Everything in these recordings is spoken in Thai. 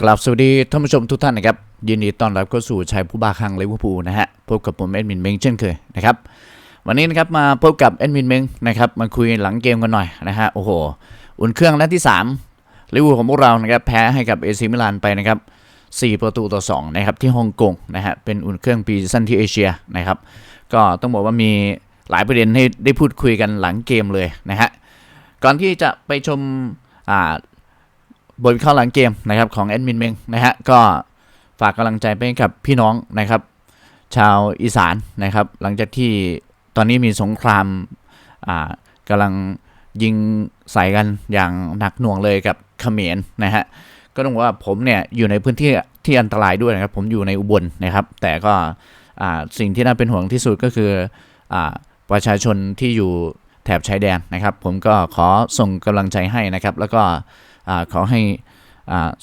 กลับสวัสดีท่านผู้ชมทุกท่านนะครับ ยินดีต้อนรับเข้าสู่ชัยผู้บ้าคลั่งลิเวอร์พูลนะฮะพบกับผมแอดมินเมงเช่นเคยนะครับวันนี้นะครับมาพบกับแอดมินเมงนะครับมาคุยหลังเกมกันหน่อยนะฮะโอ้โห อุ่นเครื่องนัดที่3ลิเวอร์พูลของพวกเรานะครับแพ้ให้กับเอซิมิลานไปนะครับ4ประตูต่อ2นะครับที่ฮ่องกงนะฮะเป็นอุ่นเครื่องปีซั่นที่เอเชียนะครับก็ต้องบอกว่ามีหลายประเด็นให้ได้พูดคุยกันหลังเกมเลยนะฮะก่อนที่จะไปชมอ่า บทวิเคราะห์หลังเกมนะครับของแอดมินเมงนะฮะก็ฝากกำลังใจไปกับพี่น้องนะครับ ชาวอีสานนะครับ หลังจากที่ตอนนี้มีสงครามอ่ากำลังยิงใส่กันอย่างหนักหน่วงเลยกับเขมรนะฮะก็ต้องบอกว่าผมเนี่ยอยู่ในพื้นที่ที่อันตรายด้วยนะครับ ผมอยู่ในอุบลนะครับ แต่ก็อ่าสิ่งที่น่าเป็นห่วงที่สุดก็คืออาประชาชนที่อยู่แถบชายแดนนะครับ ผมก็ขอส่งกำลังใจให้นะครับ แล้วก็ ขอให้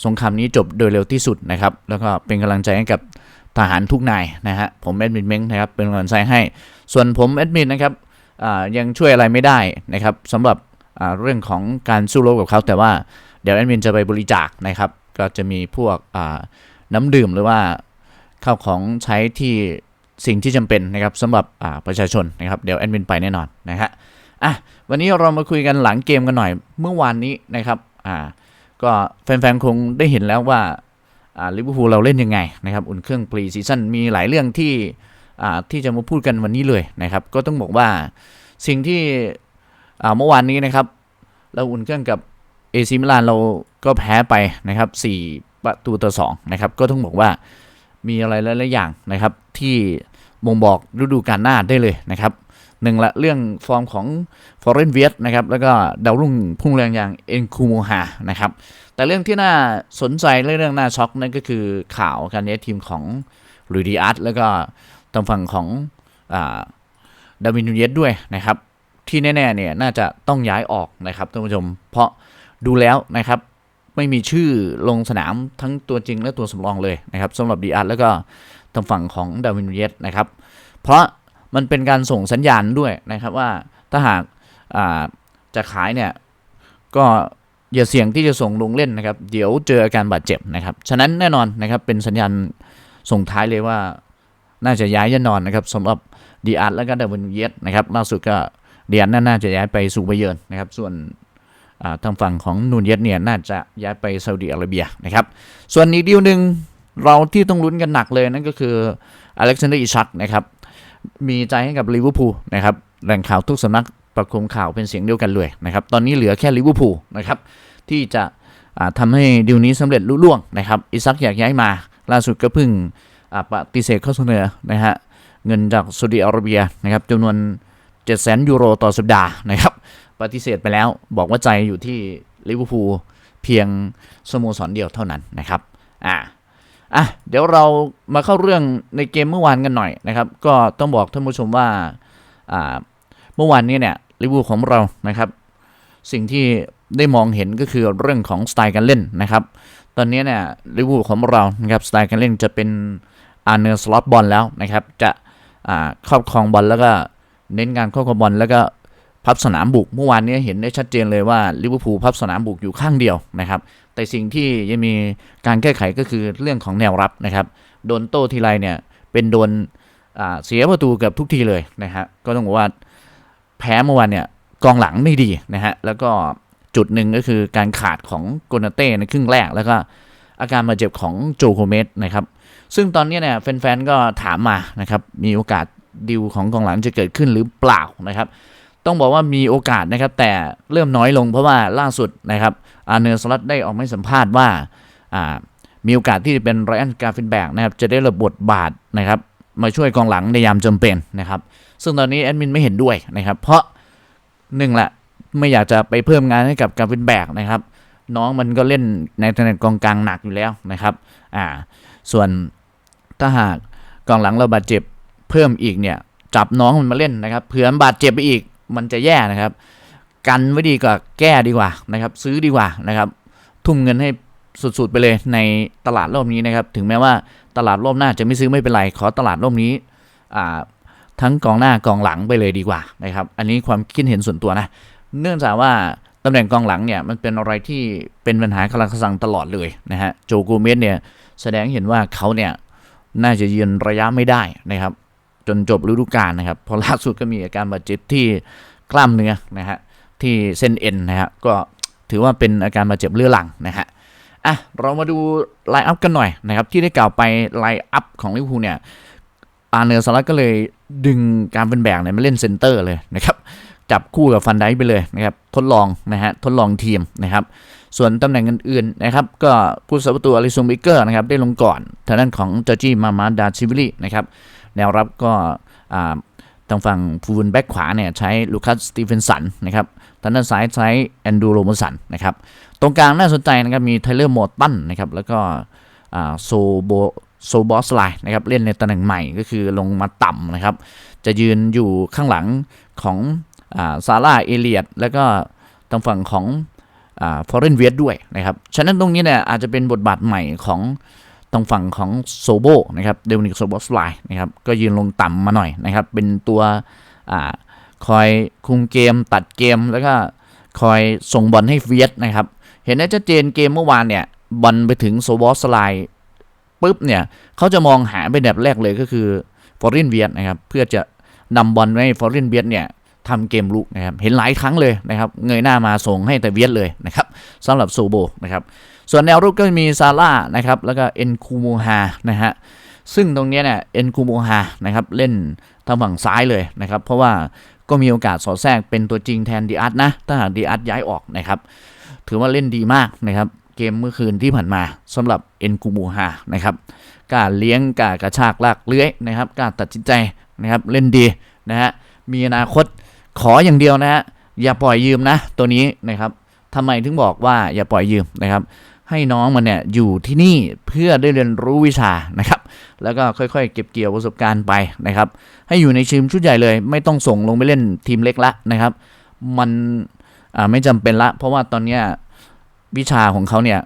สงครามนี้จบโดยเร็วที่สุดนะครับ แล้วก็เป็นกำลังใจให้กับทหารทุกนายนะฮะผมแอดมินเม้งนะครับเป็นกำลังใจให้ ส่วนผมแอดมินนะครับยังช่วยอะไรไม่ได้นะครับสำหรับเรื่องของการสู้รบกับเขาแต่ว่าเดี๋ยวแอดมินจะไปบริจาคนะครับ ก็จะมีพวกน้ำดื่มหรือว่าข้าวของใช้ที่สิ่งที่จำเป็นนะครับสำหรับประชาชนนะครับเดี๋ยวแอดมินไปแน่นอนนะฮะอะวันนี้เรามาคุยกันหลังเกมกันหน่อยเมื่อวานนี้นะครับ อ่าก็แฟนๆ คงได้เห็นแล้วว่าอ่าลิเวอร์พูลเราเล่นยังไงนะครับอุ่นเครื่องปรีซีซั่นมีหลายเรื่องที่อ่าที่จะมาพูดกันวันนี้เลยนะครับ ก็ต้องบอกว่าสิ่งที่อ่าเมื่อวานนี้นะครับ เราอุ่นเครื่องกับเอซิมิลานเราก็แพ้ไปนะครับ4ประตูต่อ2นะครับก็ต้องบอกว่ามีอะไรหลายๆอย่างนะครับ ที่บ่งบอกฤดูกาลหน้าได้เลยนะครับ หนึ่งละเรื่องฟอร์มของฟอร์เรนเวียสนะครับแล้วก็ดาวรุ่งพุ่งแรงอย่างเอ็นคูโมฮานะครับแต่เรื่องที่น่าสนใจและเรื่องน่าช็อกนั่นก็คือข่าวการย้ายทีมของลุยดีอาร์ตแล้วก็ทางฝั่งของดาวินูเยสด้วยนะครับ ที่แน่ๆเนี่ยน่าจะต้องย้ายออกนะครับท่านผู้ชม เพราะดูแล้วนะครับไม่มีชื่อลงสนามทั้งตัวจริงและตัวสำรองเลยนะครับสำหรับดีอาร์ตแล้วก็ทางฝั่งของดาวินนูเยสนะครับ เพราะ มันเป็นการส่งสัญญาณด้วยนะครับว่าถ้าหากาจะขายเนี่ยก็อย่าเสี่ยงที่จะส่งลงเล่นนะครับ เดี๋ยวเจออาการบาดเจ็บนะครับ ฉะนั้นแน่นอนนะครับเป็นสัญญาณส่งท้ายเลยว่า น่าจะย้ายแน่นอนนะครับสำหรับดีอาร์และก็ดาวินเยสนะครับล่าสุดก็ดีอาร์น่าจะย้ายไปสู่ไบเยิร์นนะครับ ส่วนาทางฝั่งของนูนเยสเนี่ยน่าจะย้ายไปซาอุดิอาระเบียนะครับ ส่วนอีกดีลหนึ่งเราที่ต้องลุ้นกันหนักเลยนั่นก็คืออเล็กซานเดอร์อิชักนะครับ มีใจให้กับลิเวอร์พูลนะครับแหล่งข่าวทุกสำนักประคมข่าวเป็นเสียงเดียวกันเลยนะครับตอนนี้เหลือแค่ลิเวอร์พูลนะครับที่จะอ่าทำให้ดีลนี้สำเร็จลุล่วงนะครับอิซักอยากย้ายมา ล่าสุดก็เพิ่งปฏิเสธข้อเสนอนะฮะเงินจากซาอุดิอาระเบียนะครับจำนวน 7 0 0 0 0ยูโรต่อสัปดาห์นะครับปฏิเสธไปแล้วบอกว่าใจอยู่ที่ลิเวอร์พูลเพียงสโมสรเดียวเท่านั้นนะครับอ่า อะเดี๋ยวเรามาเข้าเรื่องในเกมเมื่อวานกันหน่อยนะครับ ก็ต้องบอกท่านผู้ชมว่าอ่าเมื่อวานนี้เนี่ยลิเวอร์พูลของเรานะครับ สิ่งที่ได้มองเห็นก็คือเรื่องของสไตล์การเล่นนะครับ ตอนนี้เนี่ยลิเวอร์พูลของเรานะครับสไตล์การเล่นจะเป็นอาร์เนอร์สล็อตบอลแล้วนะครับ จะอ่าครอบครองบอลแล้วก็เน้นการครอบครองบอลแล้วก็พับสนามบุกเมื่อวานนี้เห็นได้ชัดเจนเลยว่าลิเวอร์พูลพับสนามบุกอยู่ข้างเดียวนะครับ แต่สิ่งที่ยังมีการแก้ไขก็คือเรื่องของแนวรับนะครับ โดนโต้ทีไรเนี่ยเป็นโดนเสียประตูเกือบทุกทีเลยนะฮะก็ต้องบอกว่าแพ้เมื่อวานเนี่ยกองหลังไม่ดีนะฮะแล้วก็จุดหนึ่งก็คือการขาดของโกนาเต้ในครึ่งแรกแล้วก็อาการบาดเจ็บของโจโคเมสนะครับซึ่งตอนนี้เนี่ยแฟนๆก็ถามมานะครับมีโอกาสดิวของกองหลังจะเกิดขึ้นหรือเปล่านะครับ ต้องบอกว่ามีโอกาสนะครับ แต่เริ่มน้อยลงเพราะว่าล่าสุดนะครับอาเนอร์สลัดได้ออกมาสัมภาษณ์ว่ามีโอกาสที่จะเป็นไรอันการฟินแบกนะครับจะได้รับบทบาทนะครับมาช่วยกองหลังในยามจำเป็นนะครับ ซึ่งตอนนี้แอดมินไม่เห็นด้วยนะครับ เพราะหนึ่งแหละไม่อยากจะไปเพิ่มงานให้กับการฟินแบกนะครับ น้องมันก็เล่นในตำแหน่งกองกลางหนักอยู่แล้วนะครับอ่าส่วนถ้าหากกองหลังเราบาดเจ็บเพิ่มอีกเนี่ยจับน้องมันมาเล่นนะครับเผื่อบาดเจ็บไปอีก มันจะแย่นะครับ กันไว้ดีกว่าแก้ดีกว่านะครับ ซื้อดีกว่านะครับ ทุ่มเงินให้สุดๆไปเลยในตลาดรอบนี้นะครับ ถึงแม้ว่าตลาดรอบหน้าจะไม่ซื้อไม่เป็นไร ขอตลาดรอบนี้ทั้งกองหน้ากองหลังไปเลยดีกว่านะครับ อันนี้ความคิดเห็นส่วนตัวนะ เนื่องจากว่าตำแหน่งกองหลังเนี่ยมันเป็นอะไรที่เป็นปัญหาคลังสังตลอดเลยนะฮะโจโกเมสเนี่ยแสดงเห็นว่าเขาเนี่ยน่าจะยืนระยะไม่ได้นะครับ จนจบฤดูกาลนะครับพราะล่าสุดก็มีอาการบาดเจ็บที่กล้ามเนื้อนะฮะที่เส้นเอ็นนะฮะก็ถือว่าเป็นอาการบาดเจ็บเรื้อรังนะฮะอะเรามาดูไลน์อัพกันหน่อยนะครับ ที่ได้กล่าวไปไลน์อัพของลิเวอร์พูลเนี่ยอาเนอร์สลัดก็เลยดึงการเป็นแบกเนี่ยมาเล่นเซนเตอร์เลยนะครับ จับคู่กับฟันไดไปเลยนะครับ ทดลองนะฮะทดลองทีมนะครับ ส่วนตำแหน่งอื่นๆนะครับ ก็ผู้สับประตูอลิซงบิเกอร์นะครับ ได้ลงก่อนทางด้านของจอร์จี้มามาดาชิวิลีนะครับ แนวรับก็ทางฝั่งฟูลแบ็กขวาเนี่ยใช้ลูคัสสตีเฟนสันนะครับทางด้านซ้ายใช้แอนดูโรมสันนะครับตรงกลางน่าสนใจนะครับมีไทเลอร์มอร์ตันนะครับแล้วก็โซโบโซบอสไลนะครับเล่นในตำแหน่งใหม่ก็คือลงมาต่ำนะครับ จะยืนอยู่ข้างหลังของซาร่าเอเลียดแล้วก็ทางฝั่งของฟอร์เรนเวียดด้วยนะครับ ฉะนั้นตรงนี้เนี่ยอาจจะเป็นบทบาทใหม่ของ ทางฝั่งของโซโบนะครับเดวนิกโซโบสไลนะครับก็ยืนลงต่ำมาหน่อยนะครับ เป็นตัวอคอยคุมเกมตัดเกมแล้วก็คอยส่งบอลให้เวียดนะครับ เห็นได้ชัดเจนเกมเมื่อวานเนี่ยบอลไปถึงโซบอสไลปุ๊บเนี่ยเขาจะมองหาเป็นแบบแรกเลยก็คือฟอร์เรนเวียดนะครับเพื่อจะนำบอลให้ฟอร์เรนเวียดเนี่ยทำเกมลุกนะครับเห็นหลายครั้งเลยนะครับเงยหน้ามาส่งให้แต่เวียดเลยนะครับสำหรับโซโบนะครับ ส่วนแนวรุกก็มีซาร่านะครับแล้วก็เอ็นคูโมฮานะฮะซึ่งตรงนี้เนี่ยเอ็นคูโมฮานะครับเล่นทางฝั่งซ้ายเลยนะครับ เพราะว่าก็มีโอกาสสอดแทรกเป็นตัวจริงแทนดีอาร์ตนะ ถ้าหากดีอาร์ตย้ายออกนะครับ ถือว่าเล่นดีมากนะครับ เกมเมื่อคืนที่ผ่านมาสำหรับเอ็นคูโมฮานะครับกล้าเลี้ยงกล้ากระชากลากเลื้อยนะครับกล้าตัดสินใจนะครับเล่นดีนะฮะมีอนาคตขออย่างเดียวนะฮะอย่าปล่อยยืมนะ ตัวนี้นะครับทำไมถึงบอกว่าอย่าปล่อยยืมนะครับ ให้น้องมันเนี่ยอยู่ที่นี่เพื่อได้เรียนรู้วิชานะครับ แล้วก็ค่อยๆ เก็บเกี่ยวประสบการณ์ไปนะครับ ให้อยู่ในทีมชุดใหญ่เลย ไม่ต้องส่งลงไปเล่นทีมเล็กละนะครับ มันไม่จำเป็นละ เพราะว่าตอนเนี้ยวิชาของเขาเนี่ย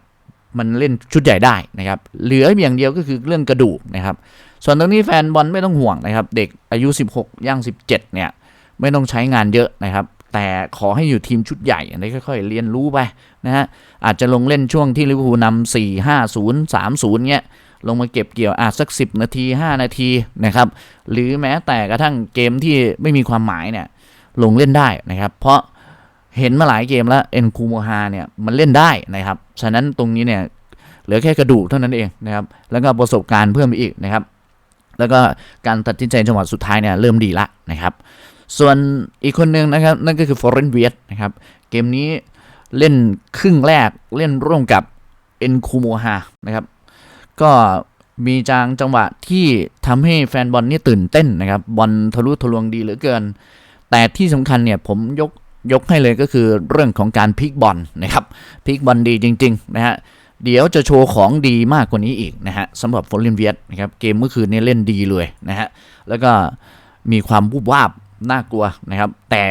มันเล่นชุดใหญ่ได้นะครับ เหลืออย่างเดียวก็คือเรื่องกระดูกนะครับ ส่วนตรงนี้แฟนบอลไม่ต้องห่วงนะครับ เด็กอายุ 16 ย่าง 17 เนี่ยไม่ต้องใช้งานเยอะนะครับ แต่ขอให้อยู่ทีมชุดใหญ่อันนี้ค่อยๆ เรียนรู้ไปนะฮะอาจจะลงเล่นช่วงที่ลิเวอร์พูลนำสี่ห้าศูนย์สามศูนย์เงี้ยลงมาเก็บเกี่ยวอาจสักสิบนาที 5 นาทีนะครับหรือแม้แต่กระทั่งเกมที่ไม่มีความหมายเนี่ยลงเล่นได้นะครับ เพราะเห็นมาหลายเกมแล้วเอ็นคูโมฮาเนี่ยมันเล่นได้นะครับฉะนั้นตรงนี้เนี่ยเหลือแค่กระดูกเท่านั้นเองนะครับแล้วก็ประสบการณ์เพิ่มไปอีกนะครับ แล้วก็การตัดสินใจจังหวะสุดท้ายเนี่ยเริ่มดีละนะครับ ส่วนอีกคนหนึ่งนะครับ นั่นก็คือฟอร์เรนเวียนะครับ เกมนี้เล่นครึ่งแรกเล่นร่วมกับเอ็นคูโมฮานะครับ ก็มีจางจังหวะที่ทำให้แฟนบอลนี่ตื่นเต้นนะครับ บอลทะลุทะลวงดีเหลือเกิน แต่ที่สำคัญเนี่ยผมยกยกให้เลยก็คือเรื่องของการพลิกบอลนะครับพลิกบอลดีจริง ๆ นะฮะเดี๋ยวจะโชว์ของดีมากกว่านี้อีกนะฮะสำหรับฟอร์เรนเวียนะครับเกมเมื่อคืนนี้เล่นดีเลยนะฮะแล้วก็มีความวูบวาบ น่ากลัวนะครับ แต่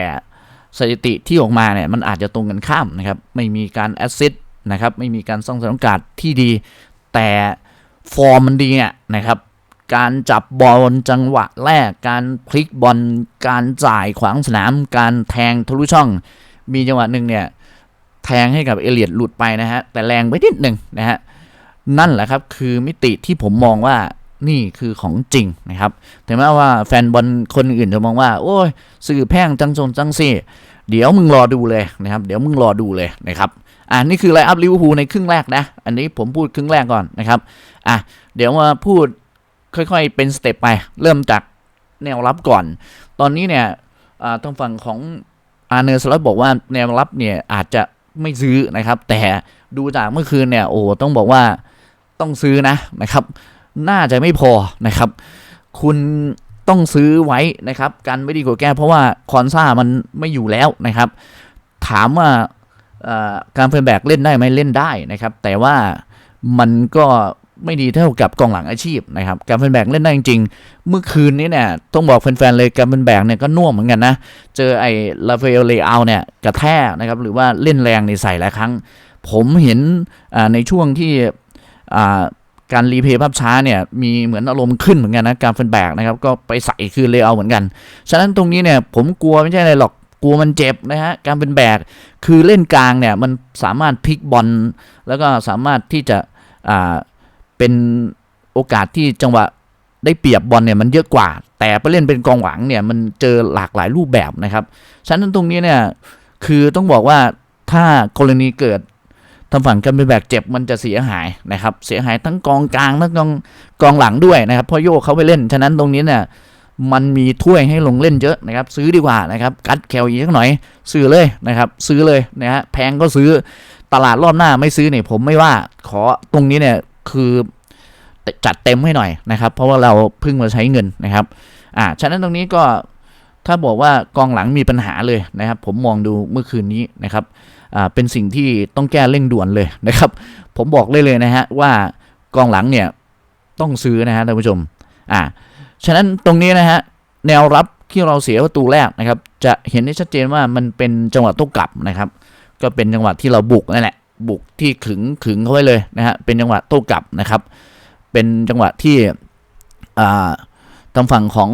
สถิติที่ออกมาเนี่ยมันอาจจะตรงกันข้ามนะครับ ไม่มีการแอสซิสต์นะครับ ไม่มีการสร้างสรรค์โอกาสที่ดี แต่ฟอร์มมันดีอะนะครับ การจับบอลจังหวะแรก การพลิกบอล การจ่ายขวางสนาม การแทงทะลุช่อง มีจังหวะหนึ่งเนี่ยแทงให้กับเอเลียดหลุดไปนะฮะ แต่แรงไปนิดหนึ่งนะฮะ นั่นแหละครับคือมิติที่ผมมองว่า นี่คือของจริงนะครับถึงแม้ว่าแฟนบอลคนอื่นจะมองว่า โอ้ยสื่อแพร่งจังจนจังซี่ เดี๋ยวมึงรอดูเลยนะครับ เดี๋ยวมึงรอดูเลยนะครับ อ่านี่คือไลอัพลิเวอร์พูลในครึ่งแรกนะ อันนี้ผมพูดครึ่งแรกก่อนนะครับ อะเดี๋ยวมาพูดค่อยๆเป็นสเต็ปไป เริ่มจากแนวรับก่อน ตอนนี้เนี่ยทางฝั่งของอาร์เนอร์สลัดบอกว่าแนวรับเนี่ยอาจจะไม่ซื้อนะครับ แต่ดูจากเมื่อคืนเนี่ยโอ้ต้องบอกว่าต้องซื้อนะนะครับ น่าจะไม่พอนะครับ คุณต้องซื้อไว้นะครับ กันไม่ดีกว่าแก้เพราะว่าคอนซ่ามันไม่อยู่แล้วนะครับ ถามว่าการเฟรนแบกเล่นได้ไหมเล่นได้นะครับ แต่ว่ามันก็ไม่ดีเท่ากับกองหลังอาชีพนะครับการเฟนแบกเล่นได้จริงๆ เมื่อคืนนี้เนี่ยต้องบอกแฟนๆเลยการเฟนแบกเนี่ยก็น่วมเหมือนกันนะ เจอไอ้ลาเอลเลอาเนี่ยกระแทกนะครับหรือว่าเล่นแรงในใส่หลายครั้ง ผมเห็นในช่วงที่ การรีเพย์ภาพช้าเนี่ยมีเหมือนอารมณ์ขึ้นเหมือนกันนะการเฟนแบกนะครับก็ไปใส่คืนเลยเอาเหมือนกัน ฉะนั้นตรงนี้เนี่ยผมกลัวไม่ใช่อะไรหรอกกลัวมันเจ็บนะฮะการเป็นแบกคือเล่นกลางเนี่ยมันสามารถพลิกบอลแล้วก็สามารถที่จะอ่าเป็นโอกาสที่จังหวะได้เปรียบบอลเนี่ยมันเยอะกว่า แต่ไปเล่นเป็นกองหลังเนี่ยมันเจอหลากหลายรูปแบบนะครับ ฉะนั้นตรงนี้เนี่ยคือต้องบอกว่าถ้ากรณีเกิด ทางฝั่งการเป็นแบกเจ็บมันจะเสียหายนะครับ เสียหายทั้งกองกลางทั้งกองกองหลังด้วยนะครับเพราะโยกเขาไปเล่น ฉะนั้นตรงนี้เนี่ยมันมีถ้วยให้ลงเล่นเยอะนะครับ ซื้อดีกว่านะครับ กัดแคลอีกสักหน่อย ซื้อเลยนะครับ ซื้อเลยนะฮะแพงก็ซื้อตลาดรอบหน้าไม่ซื้อเนี่ยผมไม่ว่าขอตรงนี้เนี่ยคือจัดเต็มให้หน่อยนะครับ เพราะว่าเราเพิ่งมาใช้เงินนะครับอ่าฉะนั้นตรงนี้ก็ ถ้าบอกว่ากองหลังมีปัญหาเลยนะครับ ผมมองดูเมื่อคืนนี้นะครับเป็นสิ่งที่ต้องแก้เร่งด่วนเลยนะครับ ผมบอกเลยเลยนะฮะว่ากองหลังเนี่ยต้องซื้อนะฮะท่านผู้ชมอ่าฉะนั้นตรงนี้นะฮะแนวรับที่เราเสียประตูแรกนะครับ จะเห็นได้ชัดเจนว่ามันเป็นจังหวะโต้กลับนะครับ ก็เป็นจังหวะที่เราบุกนั่นแหละบุกที่ขึงขึงเขาไว้เลยนะฮะเป็นจังหวะโต้กลับนะครับ เป็นจังหวะที่อ่าทางฝั่งของ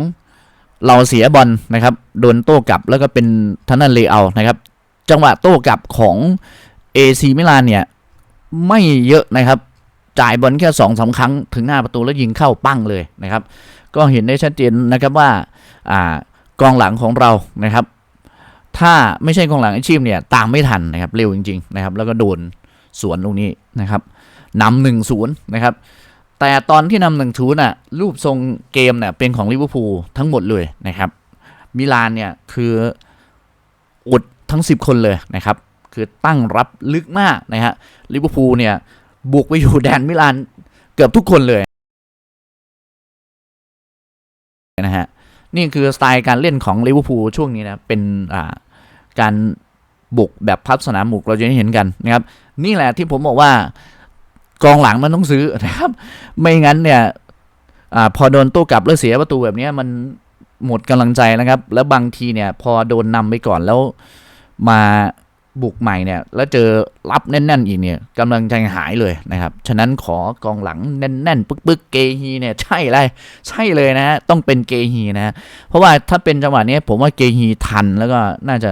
เราเสียบอลนะครับโดนโต้กลับแล้วก็เป็นทันนันเลเอานะครับ จังหวะโต้กลับของ AC มิลานเนี่ยไม่เยอะนะครับ จ่ายบอลแค่สองสาครั้งถึงหน้าประตูแล้วยิงเข้าปั้งเลยนะครับ ก็เห็นได้ชัดเจนนะครับว่าอ่ากองหลังของเรานะครับ ถ้าไม่ใช่กองหลังอาชีพเนี่ยตามไม่ทันนะครับเร็วจริง ๆ นะครับ แล้วก็โดนสวนตรงนี้นะครับนำหนึ่งศูนย์นะครับ แต่ตอนที่นำหนึ่งศูนย์อะรูปทรงเกมเนี่ยเป็นของลิเวอร์พูลทั้งหมดเลยนะครับ มิลานเนี่ยคืออุดทั้ง 10 คนเลยนะครับ คือตั้งรับลึกมากนะฮะลิเวอร์พูลเนี่ยบุกไปอยู่แดนมิลานเกือบทุกคนเลยนะฮะนี่คือสไตล์การเล่นของลิเวอร์พูลช่วงนี้นะเป็นอ่าการบุกแบบพับสนามบุกเราจะได้เห็นกันนะครับ นี่แหละที่ผมบอกว่า กองหลังมันต้องซื้อนะครับ ไม่งั้นเนี่ยอพอโดนโต้กลับแล้วเสียประตูแบบนี้มันหมดกำลังใจนะครับ แล้วบางทีเนี่ย พอโดนนำไปก่อนแล้วมาบุกใหม่เนี่ย แล้วเจอรับแน่น ๆ อีกเนี่ยกำลังใจหายเลยนะครับ ฉะนั้นขอกองหลังแน่นๆ ปึ๊กๆ เกฮีเนี่ยใช่เลยใช่เลยนะฮะต้องเป็นเกฮีนะ เพราะว่าถ้าเป็นจังหวะนี้ผมว่าเกฮีทันแล้วก็น่าจะ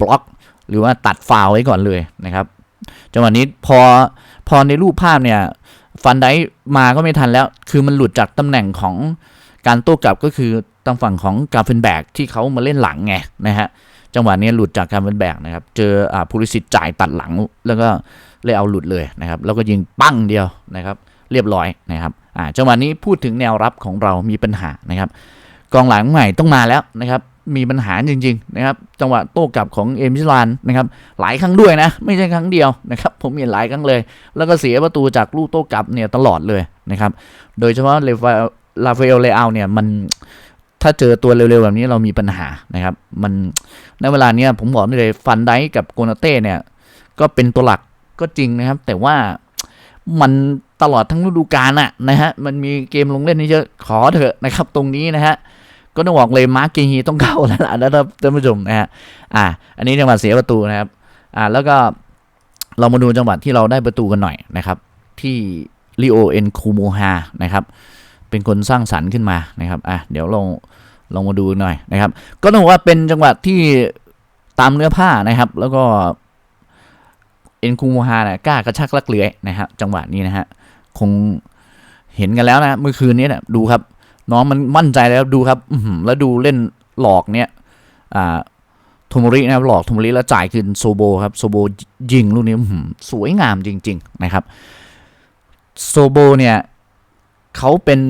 บล็อก หรือว่าตัดฟาวไว้ก่อนเลยนะครับ จังหวะนี้พอพอในรูปภาพเนี่ยฟันไดมาก็ไม่ทันแล้ว คือมันหลุดจากตำแหน่งของการโต้กลับก็คือทางฝั่งของกาเฟนแบกที่เขามาเล่นหลังไงนะฮะจังหวะนี้หลุดจากการเป็นแบกนะครับ เจออ่าภูริสิทธิ์จ่ายตัดหลังแล้วก็เลยเอาหลุดเลยนะครับ แล้วก็ยิงปั้งเดียวนะครับ เรียบร้อยนะครับอ่าจังหวะนี้พูดถึงแนวรับของเรามีปัญหานะครับ กองหลังใหม่ต้องมาแล้วนะครับมีปัญหาจริงๆนะครับจังหวะโต้กลับของเอมิลานนะครับหลายครั้งด้วยนะ ไม่ใช่ครั้งเดียวนะครับผมเห็นหลายครั้งเลย แล้วก็เสียประตูจากลูกโต้กลับเนี่ยตลอดเลยนะครับโดยเฉพาะเลฟาลาเฟลเลอาเนี่ยมันถ้าเจอตัวเร็วๆแบบนี้เรามีปัญหานะครับ มันในเวลาเนี้ยผมบอกได้เลยฟันไดกับโกนาเต้เนี่ยก็เป็นตัวหลักก็จริงนะครับ แต่ว่ามันตลอดทั้งฤดูกาลอะนะฮะมันมีเกมลงเล่นนี่เยอะขอเถอะนะครับ ตรงนี้นะฮะ ก็ต้องบอกเลยมาร์กเกฮีต้องเข้าแล้วนะครับท่านผู้ชมนะฮะอ่า อันนี้จังหวะเสียประตูนะครับ อ่า แล้วก็เรามาดูจังหวะที่เราได้ประตูกันหน่อยนะครับ ที่ลิโอเอ็นคูโมฮานะครับ เป็นคนสร้างสรรค์ขึ้นมานะครับอะเดี๋ยวลองลองมาดูหน่อยนะครับ ก็ต้องบอกว่าเป็นจังหวะที่ตามเนื้อผ้านะครับ แล้วก็เอ็นคูโมฮาเนี่ยกล้ากระชักลักเลื้อยนะครับ จังหวะนี้นะฮะคงเห็นกันแล้วนะเมื่อคืนนี้นี่ยดูครับ น้องมันมั่นใจแล้วดูครับแล้วดูเล่นหลอกเนี่ยอ่าโทมรินะครับหลอกโทมริแล้วจ่ายคืนโซโบครับโซโบยิงลูกนี้สวยงามจริง ๆ นะครับโซโบเนี่ยเขาเป็น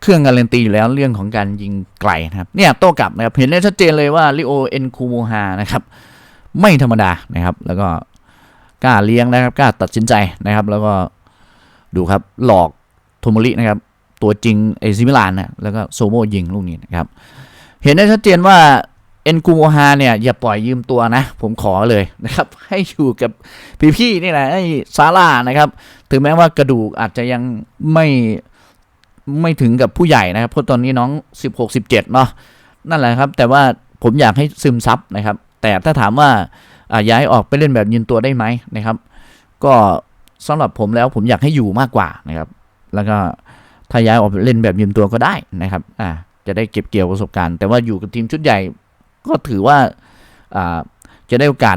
เครื่องการันตีอยู่แล้วเรื่องของการยิงไกลนะครับเนี่ยโต้กลับนะครับเห็นได้ชัดเจนเลยว่าลิโอเอ็นคูโมฮานะครับไม่ธรรมดานะครับ แล้วก็กล้าเลี้ยงนะครับกล้าตัดสินใจนะครับ แล้วก็ดูครับหลอกโทมรินะครับ ตัวจริงเอซิมิลานนะแล้วก็โซโมยิงลูกนี้นะครับ เห็นได้ชัดเจนว่าเอ็นกูโมฮาเนี่ยอย่าปล่อยยืมตัวนะ ผมขอเลยนะครับ ให้อยู่กับพี่ๆนี่แหละไอ้ซาร่านะครับ ถึงแม้ว่ากระดูกอาจจะยังไม่ไม่ถึงกับผู้ใหญ่นะครับเพราะตอนนี้น้อง 16 17เนาะนั่นแหละครับ แต่ว่าผมอยากให้ซึมซับนะครับ แต่ถ้าถามว่าอ่าย้ายออกไปเล่นแบบยืนตัวได้ไหมนะครับ ก็สำหรับผมแล้วผมอยากให้อยู่มากกว่านะครับ แล้วก็ ถ้าย้ายออกไปเล่นแบบยืมตัวก็ได้นะครับอ่าจะได้เก็บเกี่ยวประสบการณ์ แต่ว่าอยู่กับทีมชุดใหญ่ก็ถือว่าอ่าจะได้โอกาส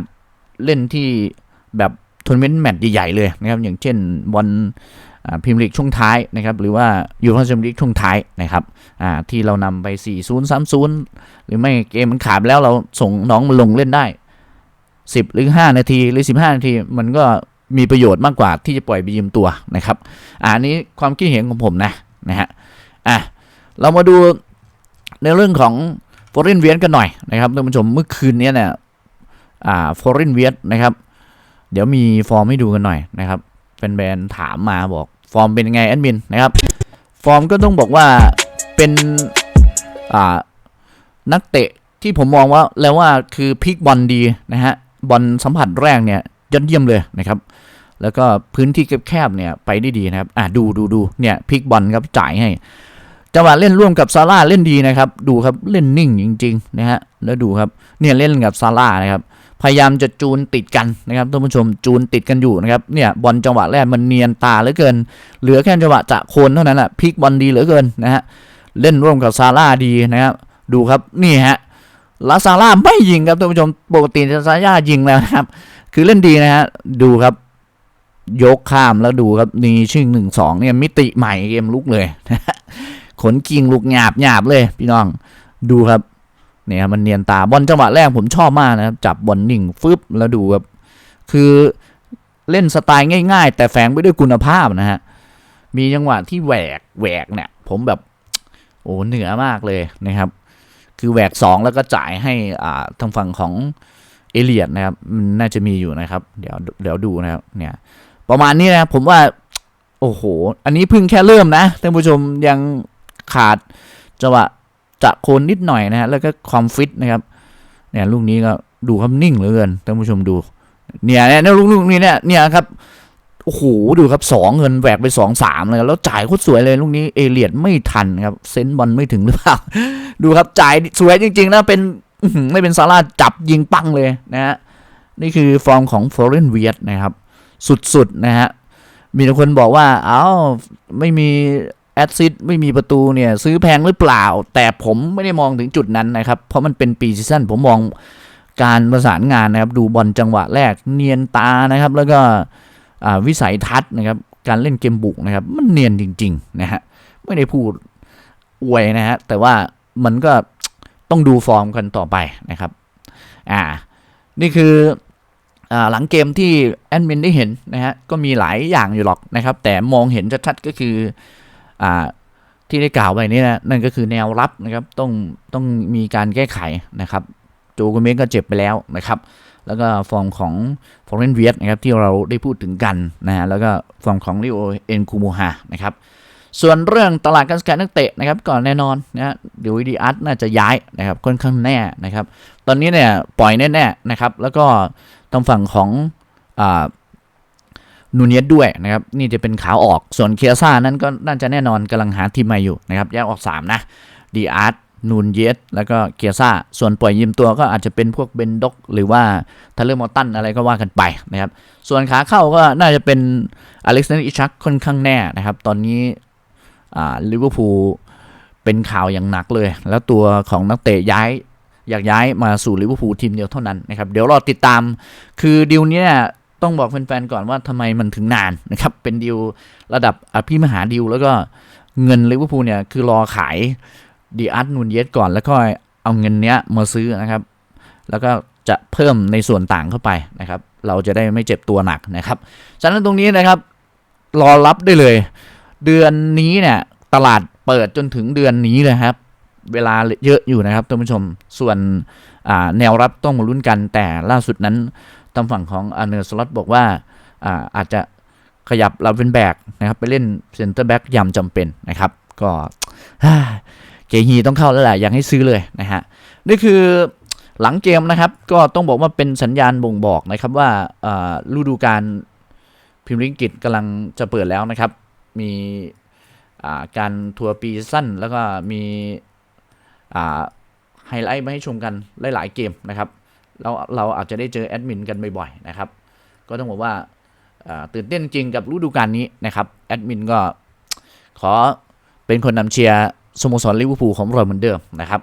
เล่นที่แบบทัวร์นาเมนต์แมตช์ใหญ่ๆเลยนะครับ อย่างเช่นบอลพิมลีกช่วงท้ายนะครับ หรือว่ายูฟ่าแชมเปี้ยนลีกช่วงท้ายนะครับอ่าที่เรานำไป 4-0 3-0 หรือไม่เกมมันขาดแล้วเราส่งน้องมาลงเล่นได้ 10 หรือ 5 นาทีหรือ 15 นาที มันก็มีประโยชน์มากกว่าที่จะปล่อยไปยืมตัวนะครับอะอันนี้ความคิดเห็นของผมนะ นะฮะอะเรามาดูในเรื่องของฟอร์เรนเวียนกันหน่อยนะครับท่านผู้ชมเมื่อคืนนี้เนี่ยอ่าฟอร์เรนเวียนนะครับ เดี๋ยวมีฟอร์มให้ดูกันหน่อยนะครับแฟนๆถามมาบอกฟอร์มเป็นไงแอดมินนะครับ ฟอร์มก็ต้องบอกว่าเป็นอ่านักเตะที่ผมมองว่าแล้วว่าคือพิกบอลดีนะฮะบอลสัมผัสแรกเนี่ยยอดเยี่ยมเลยนะครับ แล้วก็พื้นที่แคบๆเนี่ยไปได้ดีนะครับอะดูดูดูเนี่ยพลิกบอลครับจ่ายให้จังหวะเล่นร่วมกับซาร่าเล่นดีนะครับ ดูครับเล่นนิ่งจริงๆนะฮะแล้วดูครับเนี่ยเล่นกับซาร่านะครับพยายามจะจูนติดกันนะครับท่านผู้ชมจูนติดกันอยู่นะครับเนี่ยบอลจังหวะแรกมันเนียนตาเหลือเกิน เหลือแค่จังหวะจะโคนเท่านั้นแหละพลิกบอลดีเหลือเกินนะฮะเล่นร่วมกับซาร่าดีนะครับดูครับนี่ฮะลาซาร่าไม่ยิงครับท่านผู้ชมปกติซาร่ายิงแล้วนะครับ คือเล่นดีนะฮะดูครับ ยกข้ามแล้วดูครับนี่ชิงหนึ่งสองเนี่ยมิติใหม่เกมลุกเลยขนกิ่งลูกหยาบหยาบเลย พี่น้องดูครับเนี่ยครับมันเนียนตาบอลจังหวะแรกผมชอบมากนะครับจับบอลนิ่งฟึบแล้วดูครับคือเล่นสไตล์ง่าย ๆ แต่แฝงไปด้วยคุณภาพนะฮะมีจังหวะที่แหวกแหวกเนี่ย ผมแบบโอ้เหนือมากเลยนะครับ คือแหวกสองแล้วก็จ่ายให้อ่าทางฝั่งของเอเลียดนะครับมันน่าจะมีอยู่นะครับ เดี๋ยวเดี๋ยวดูนะครับเนี่ย ประมาณนี้นะผมว่า โอ้โห อันนี้เพิ่งแค่เริ่มนะท่านผู้ชมยังขาดจังหวะจะโคนนิดหน่อยนะฮะแล้วก็ความฟิตนะครับเนี่ยลูกนี้ก็ดูครับนิ่งเหลือเกินท่านผู้ชมดู เนี่ยเนี่ยลูกลูกนี้เนี่ยเนี่ยครับโอ้โหดูครับสองเงินแหวกไปสองสามเลยแล้วจ่ายโคตรสวยเลยลูกนี้เอเลียดไม่ทันครับเซนบอลไม่ถึงหรือเปล่าดูครับจ่ายสวยจริงๆนะเป็นไม่เป็นซาร่าจับยิงปังเลยนะฮะนี่คือฟอร์มของฟลอเรนเวียตนะครับ สุดๆนะฮะ มีคนบอกว่า เอ้า ไม่มีแอดซิดไม่มีประตูเนี่ย ซื้อแพงหรือเปล่า แต่ผมไม่ได้มองถึงจุดนั้นนะครับ เพราะมันเป็นปีซีซั่นผมมองการประสานงานนะครับ ดูบอลจังหวะแรกเนียนตานะครับ แล้วก็อ่าวิสัยทัศน์นะครับ การเล่นเกมบุกนะครับ มันเนียนจริง ๆ นะฮะ ไม่ได้พูดอวยนะฮะ แต่ว่ามันก็ต้องดูฟอร์มกันต่อไปนะครับ อ่า นี่คือ หลังเกมที่แอดมินได้เห็นนะฮะก็มีหลายอย่างอยู่หรอกนะครับ แต่มองเห็นชัดๆก็คืออที่ได้กล่าวไปนี่นะนั่นก็คือแนวรับนะครับต้องต้องมีการแก้ไขนะครับโจโกเมสก็เจ็บไปแล้วนะครับ แล้วก็ฟอร์มของฟอร์เรนเวียตนะครับที่เราได้พูดถึงกันนะฮะแล้วก็ฟอร์มของริโอเอ็นคูมูฮานะครับส่วนเรื่องตลาดการสแกนนักเตะนะครับก่อนแน่นอนนะฮะเดี๋ยวดีอาร์ตน่าจะย้ายนะครับค่อนข้างแน่นะครับ ตอนนี้เนี่ยปล่อยแน่ๆนะครับ แล้วก็ ทางฝั่งของอนูเนียสด้วยนะครับ นี่จะเป็นขาออกส่วนเคียซ่านั้นก็น่าจะแน่นอนกำลังหาทีมใหม่อยู่นะครับ แยกออก 3 นะดีอาร์ตนูนเยสแล้วก็เคียซ่า ส่วนปล่อยยืมตัวก็อาจจะเป็นพวกเบนด็อกหรือว่าทัลเลอร์มอตันอะไรก็ว่ากันไปนะครับ ส่วนขาเข้าก็น่าจะเป็นอเล็กซานเดอร์อิชักค่อนข้างแน่นะครับ ตอนนี้ลิเวอร์พูลเป็นข่าวอย่างหนักเลย แล้วตัวของนักเตะย้าย อยากย้ายมาสู่ลิเวอร์พูลทีมเดียวเท่านั้นนะครับเดี๋ยวรอติดตาม คือดีลเนี้ยต้องบอกแฟนๆก่อนว่าทำไมมันถึงนานนะครับเป็นดีลระดับอภิมหาดีลแล้วก็เงินลิเวอร์พูลเนี่ยคือรอขายดีอาร์ตนูนเยสก่อนแล้วก็เอาเงินเนี้ยมาซื้อนะครับ แล้วก็จะเพิ่มในส่วนต่างเข้าไปนะครับ เราจะได้ไม่เจ็บตัวหนักนะครับฉะนั้นตรงนี้นะครับ รอรับได้เลย เดือนนี้เนี่ยตลาดเปิดจนถึงเดือนนี้เลยครับ เวลาเยอะอยู่นะครับท่านผู้ชม ส่วนแนวรับต้องมาลุ้นกัน แต่ล่าสุดนั้นทางฝั่งของอเนอร์สล็อตบอกว่าอาอาจจะขยับลาเวนแบกนะครับ ไปเล่นเซ็นเตอร์แบ็กยามจำเป็นนะครับ ก็เกฮีต้องเข้าแล้วแหละอยากให้ซื้อเลยนะฮะนี่คือหลังเกมนะครับ ก็ต้องบอกว่าเป็นสัญญาณบ่งบอกนะครับว่าฤดูกาลพรีเมียร์ลีกอังกฤษกำลังจะเปิดแล้วนะครับ มีการทัวร์ปีสั้นแล้วก็มี ไฮไลท์มาให้ชมกันหลาย ๆ เกมนะครับแล้วเราอาจจะได้เจอแอดมินกันบ่อย ๆ นะครับ ก็ต้องบอกว่าตื่นเต้นจริงกับฤดูกาลนี้นะครับแอดมินก็ขอเป็นคนนำเชียร์สโมสรลิเวอร์พูลของเราเหมือนเดิมนะครับ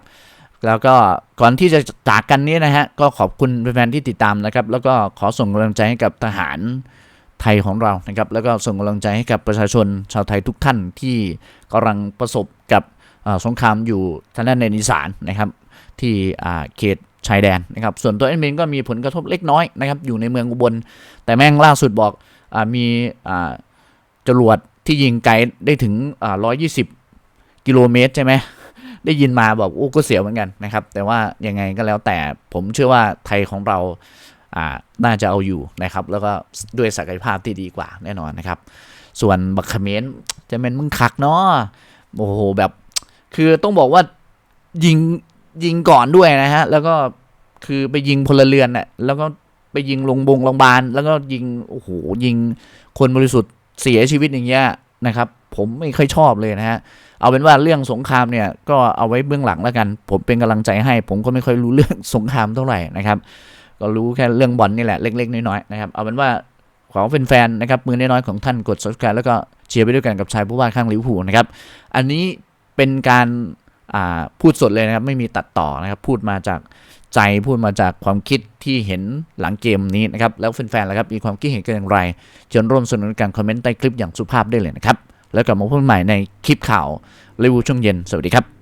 แล้วก็ก่อนที่จะจากกันนี้นะฮะก็ขอบคุณแฟนที่ติดตามนะครับ แล้วก็ขอส่งกำลังใจให้กับทหารไทยของเรานะครับ แล้วก็ส่งกำลังใจให้กับประชาชนชาวไทยทุกท่านที่กำลังประสบกับ สงครามอยู่ทางด้านในอีสานนะครับที่เขตชายแดนนะครับส่วนตัวเอ็นเมนก็มีผลกระทบเล็กน้อยนะครับอยู่ในเมืองอุบล แต่แม่งล่าสุดบอกอมีจรวดที่ยิงไกลได้ถึงอ่า120 กิโลเมตรใช่ไหมได้ยินมาบอกโอ้ก็เสียวเหมือนกันนะครับ แต่ว่ายังไงก็แล้วแต่ผมเชื่อว่าไทยของเราน่าจะเอาอยู่นะครับ แล้วก็ด้วยศักยภาพที่ดีกว่าแน่นอนนะครับ ส่วนบักเมรจะเป็นมึงคักเนาะโอ้โหแบบ คือต้องบอกว่ายิงยิงก่อนด้วยนะฮะ แล้วก็คือไปยิงพลเรือนน่ะแล้วก็ไปยิงโรงบงโรงพยาบาลแล้วก็ยิงโอ้โหยิงคนบริสุทธิ์เสียชีวิตอย่างเงี้ยนะครับ ผมไม่ค่อยชอบเลยนะฮะ เอาเป็นว่าเรื่องสงครามเนี่ย ก็เอาไว้เบื้องหลังแล้วกัน ผมเป็นกำลังใจให้ ผมก็ไม่ค่อยรู้เรื่องสงครามเท่าไหร่นะครับ ก็รู้แค่เรื่องบอลนี่แหละเล็กๆน้อยๆนะครับ เอาเป็นว่าขอเป็นแฟนๆนะครับมือน้อยๆของท่านกด subscribe แล้วก็เชียร์ไปด้วยกันกับชายผู้ว่าข้างลิวอร์พูลนะครับ อันนี้ เป็นการพูดสดเลยนะครับ ไม่มีตัดต่อนะครับ พูดมาจากใจพูดมาจากความคิดที่เห็นหลังเกมนี้นะครับ แล้วแฟนๆล่ะครับ มีความคิดเห็นกันอย่างไรเชิญร่วมสนุนการคอมเมนต์ใต้คลิปอย่างสุภาพได้เลยนะครับ แล้วกลับมาพบกันใหม่ในคลิปข่าวรีวิวช่วงเย็น สวัสดีครับ